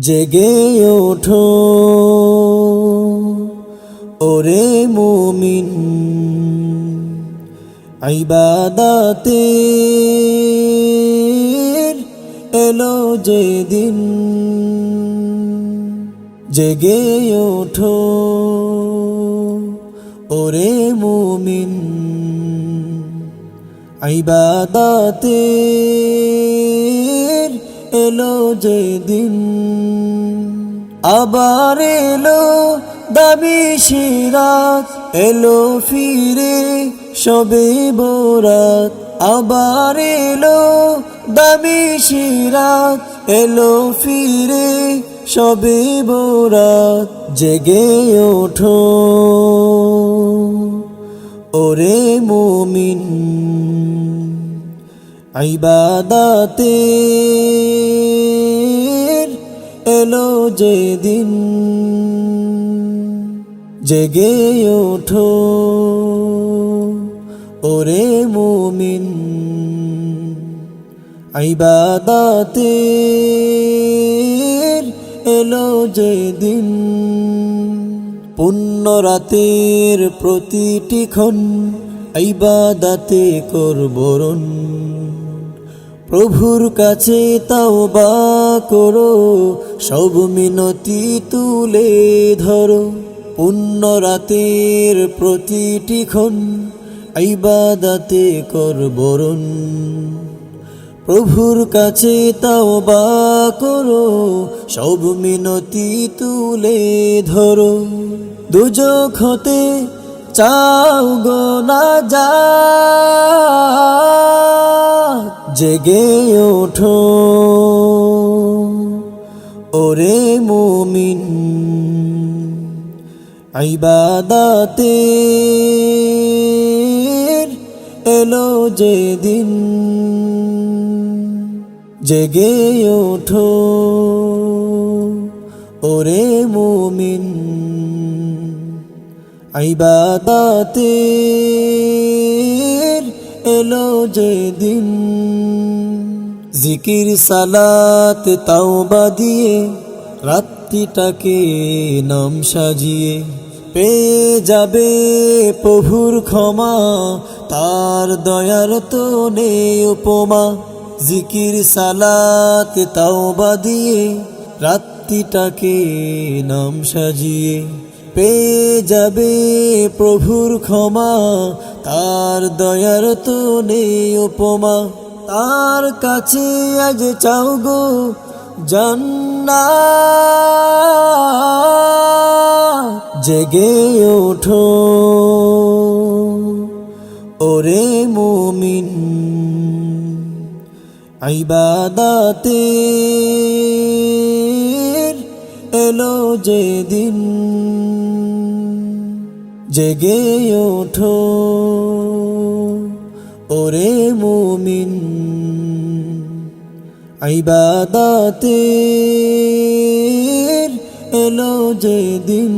জেগে ওঠো। ওরে মুমিন আইবাদাতে এলো যে দিন জেগে ওঠো। ওরে মুমিন আইবাদাতে এলো যে দিন আবার এলো দাবি সিরাত, এলো ফিরে সবে বোরাত। আবার এলো দাবি সিরাত, এলো ফিরে সবে বোরাত। জেগে ওঠো, ওরে মুমিন। আইবাদাতে এলো যে দিন জেগে ওঠো ওরে মুমিন। আইবাদাতে এলো যে দিন পুণ্য রাতের প্রতিটি ক্ষণ আইবাদাতে করবরণ। প্রভুর কাছে তাও বা করো, সব মিনতি তুলে ধরো। পুণ্য রাতের প্রতিটি ক্ষণ আইবাদাতে করবরণ প্রভুর কাছে তাও বা করো, সব মিনতি তুলে ধরো। দুজক হতে চাও গো না যা জেগে ওঠো। ওরে মুমিন আইবাদাতে এলো যে দিন জেগে ওঠো। ওরে মুমিন আইবাদাতে এলো যে দিন জিকির, সালাত, তাওবা দিয়ে রাত্রিটাকে নাম সাজিয়ে পেয়ে যাবে প্রভুর ক্ষমা, তার দয়ার তো নেই উপমা। জিকির, সালাত, তাওবা দিয়ে রাত্রিটাকে নাম সাজিয়ে পেয়ে যাবে প্রভুর ক্ষমা, তার দয়ার তো নেই উপমা। তার কাছে আজ চাও গো জান্না জেগে ওঠো। ওরে মুমিন আইবাদাতে এলো যে দিন জেগে ওঠো ওরে মুমিন। আইবাদাতে এলো যে দিন